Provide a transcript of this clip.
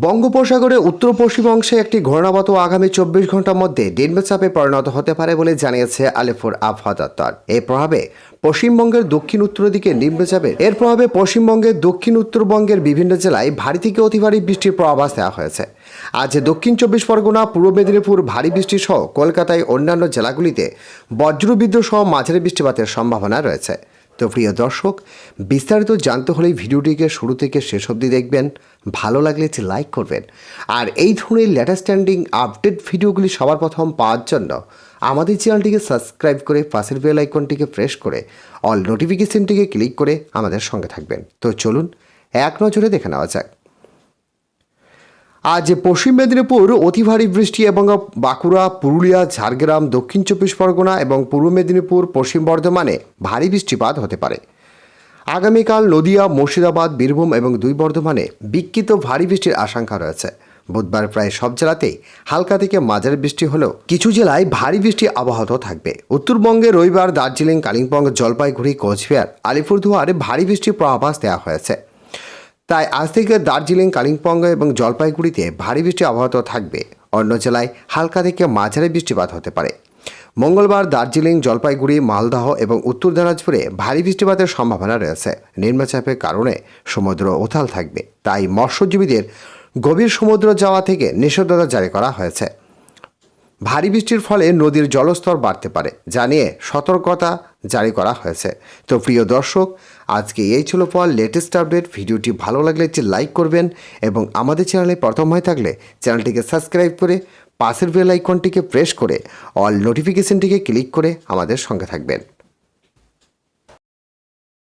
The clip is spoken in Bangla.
বঙ্গোপসাগরে উত্তর পশ্চিম অংশে একটি ঘূর্ণাবত আগামী চব্বিশ ঘণ্টার মধ্যে নিম্নচাপে পরিণত হতে পারে বলে জানিয়েছে আলিপুর আবহাওয়া দপ্তর। এর প্রভাবে পশ্চিমবঙ্গের দক্ষিণ উত্তর দিকে নিম্নচাপের এর প্রভাবে পশ্চিমবঙ্গের দক্ষিণ উত্তরবঙ্গের বিভিন্ন জেলায় ভারী থেকে অতি ভারী বৃষ্টির পূর্বাভাস দেওয়া হয়েছে। আজ দক্ষিণ চব্বিশ পরগনা, পূর্ব মেদিনীপুর ভারী বৃষ্টি সহ কলকাতায় অন্যান্য জেলাগুলিতে বজ্রবিদ্যুৎ সহ মাঝারি বৃষ্টিপাতের সম্ভাবনা রয়েছে। তো প্রিয় দর্শক, বিস্তারিত জানতে হলে ভিডিওটিকে শুরু থেকে শেষ অবধি দেখবেন। ভালো লাগলে লাইক করবেন। আর এই ধরনের লেটেস্ট স্ট্যান্ডিং আপডেট ভিডিওগুলি সবার প্রথম পাওয়ার জন্য আমাদের চ্যানেলটিকে সাবস্ক্রাইব করে পাশের বেল আইকনটিকে প্রেস করে অল নোটিফিকেশনটিকে ক্লিক করে আমাদের সঙ্গে থাকবেন। তো চলুন, এক নজরে দেখে নেওয়া যাক। আজ পশ্চিম মেদিনীপুর অতি ভারী বৃষ্টি এবং বাঁকুড়া, পুরুলিয়া, ঝাড়গ্রাম, দক্ষিণ চব্বিশ পরগনা এবং পূর্ব মেদিনীপুর, পশ্চিম বর্ধমানে ভারী বৃষ্টিপাত হতে পারে। আগামীকাল নদিয়া, মুর্শিদাবাদ, বীরভূম এবং দুই বর্ধমানে বিক্ষিপ্ত ভারী বৃষ্টির আশঙ্কা রয়েছে। বুধবার প্রায় সব জেলাতেই হালকা থেকে মাঝারি বৃষ্টি হলেও কিছু জেলায় ভারী বৃষ্টি অব্যাহত থাকবে। উত্তরবঙ্গে রবিবার দার্জিলিং, কালিম্পং, জলপাইগুড়ি, কোচবিহার, আলিপুরদুয়ারে ভারী বৃষ্টির পূর্বাভাস দেওয়া হয়েছে। তাই আজ থেকে দার্জিলিং, কালিম্পং এবং জলপাইগুড়িতে ভারী বৃষ্টি অব্যাহত থাকবে। অন্য জেলায় হালকা থেকে মাঝারি বৃষ্টিপাত হতে পারে। মঙ্গলবার দার্জিলিং, জলপাইগুড়ি, মালদহ এবং উত্তর দিনাজপুরে ভারী বৃষ্টিপাতের সম্ভাবনা রয়েছে। নিম্নচাপের কারণে সমুদ্র উথাল থাকবে। তাই মৎস্যজীবীদের গভীর সমুদ্র যাওয়া থেকে নিষেধাজ্ঞা জারি করা হয়েছে। ভারী বৃষ্টির ফলে নদীর জলস্তর বাড়তে পারে, যা নিয়ে সতর্কতা জারি করা হয়েছে। তো প্রিয় দর্শক, আজকে এই ছিল পর লেটেস্ট আপডেট ভিডিওটি ভালো লাগলে একটি লাইক করবেন এবং আমাদের চ্যানেলে প্রথম হয়ে থাকলে চ্যানেলটিকে সাবস্ক্রাইব করে পাশের বেল আইকনটিকে প্রেস করে অল নোটিফিকেশনটিকে ক্লিক করে আমাদের সঙ্গে থাকবেন।